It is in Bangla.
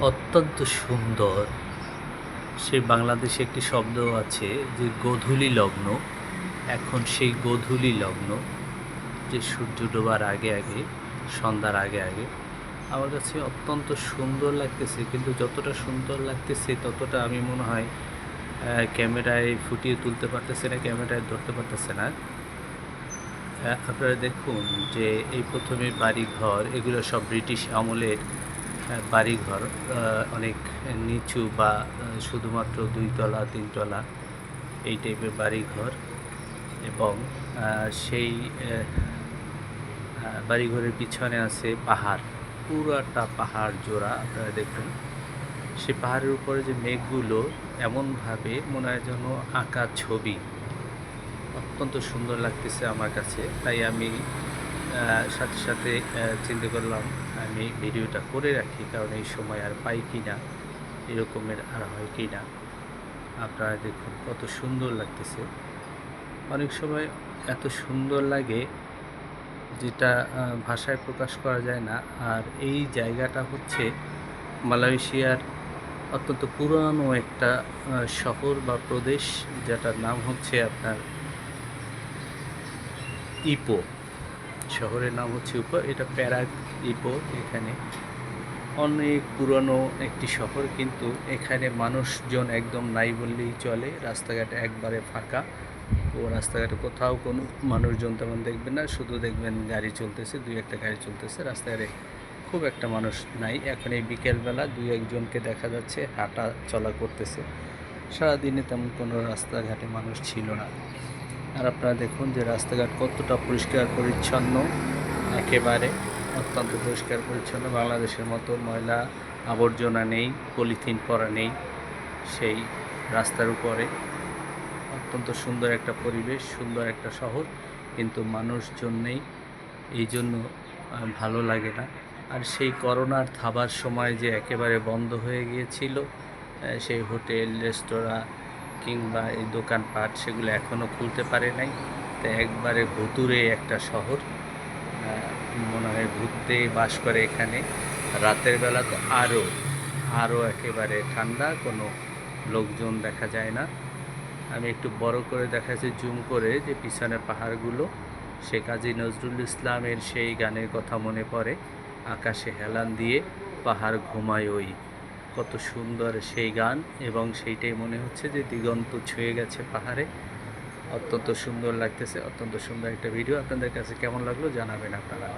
অত্যন্ত সুন্দর। সেই বাংলাদেশে একটি শব্দ আছে যে গোধূলি লগ্ন। এখন সেই গোধূলি লগ্ন, যে সূর্য ডোবার আগে আগে, সন্ধ্যার আগে আগে। আমার কাছে অত্যন্ত সুন্দর লাগতেছে, কিন্তু যতটা সুন্দর লাগতেছে ততটা আমি মনে হয় ক্যামেরায় ফুটিয়ে তুলতে পারতেছে না, ক্যামেরায় ধরতে পারতেছে না। আপনারা দেখুন যে এই প্রথমে বাড়িঘর, এগুলো সব ব্রিটিশ আমলের বাড়িঘর অনেক নিচু বা শুধুমাত্র দুইতলা, তিনতলা এই টাইপের বাড়িঘর এবং সেই বাড়িঘরের পিছনে আছে পাহাড়। পুরাটা পাহাড় জোড়া, আপনারা দেখুন। সেই পাহাড়ের উপরে যে মেঘগুলো এমনভাবে মনে হয় যেন আঁকা ছবি। অত্যন্ত সুন্দর লাগতেছে আমার কাছে। তাই আমি সাথে সাথে চিন্তা করলাম, আমি ভিডিওটা করে রাখি, কারণ এই সময় আর পাই কি না এরকমের আর হয় কি না আপনারা দেখুন কত সুন্দর লাগতেছে। অনেক সময় এত সুন্দর লাগে যেটা ভাষায় প্রকাশ করা যায় না। আর এই জায়গাটা হচ্ছে মালয়েশিয়ার অত্যন্ত পুরানো একটা শহর বা প্রদেশ, যেটার নাম হচ্ছে আপনার ইপো। শহরের নাম হচ্ছে ইপো এটা প্যারাগ ইপো এখানে। অনেক পুরনো একটি শহর, কিন্তু এখানে মানুষজন একদম নাই বললেই চলে। রাস্তাঘাট একবারে ফাঁকা। ও রাস্তাঘাটে কোথাও কোনো মানুষজন তেমন দেখবেন না, শুধু দেখবেন গাড়ি চলতেছে, দুই একটা গাড়ি চলতেছে। রাস্তাঘাটে খুব একটা মানুষ নাই। এখন এই বিকেলবেলা দুই একজনকে দেখা যাচ্ছে, হাঁটা চলা করতেছে। সারাদিনে তেমন কোনো রাস্তাঘাটে মানুষ ছিল না। আর আপনারা দেখুন যে রাস্তাঘাট কতটা পরিষ্কার, পরিচ্ছন্ন, একেবারে অত্যন্ত পরিষ্কার, পরিচ্ছন্ন। বাংলাদেশের মতো ময়লা আবর্জনা নেই, পলিথিন পরা নেই, সেই রাস্তার উপরে। অত্যন্ত সুন্দর একটা পরিবেশ, সুন্দর একটা শহর, কিন্তু মানুষজন নেই, এই জন্য ভালো লাগে না। আর সেই করোনার থাবার সময় যে একেবারে বন্ধ হয়ে গিয়েছিল সেই হোটেল, রেস্তোরাঁ কিংবা এই দোকানপাট সেগুলো এখনও খুলতে পারে নাই। তো একবারে ভুতুরে একটা শহর। মনে হয় ঘুরতে বাস করে এখানে। রাতের বেলা তো আরও আরও একেবারে ঠান্ডা, কোনো লোকজন দেখা যায় না। আমি একটু বড় করে দেখাচ্ছি, জুম করে যে পিছনে পাহাড়গুলো। সে কাজী নজরুল ইসলামের সেই গানের কথা মনে পড়ে, আকাশে হেলান দিয়ে পাহাড় ঘুমায় ওই কত সুন্দর সেই গান এবং সেইটাই মনে হচ্ছে যে দিগন্ত ছুঁয়ে গেছে পাহাড়ে। অত্যন্ত সুন্দর লাগতেছে, অত্যন্ত সুন্দর একটা ভিডিও আপনাদের কাছে কেমন লাগল জানাবেন আপনারা।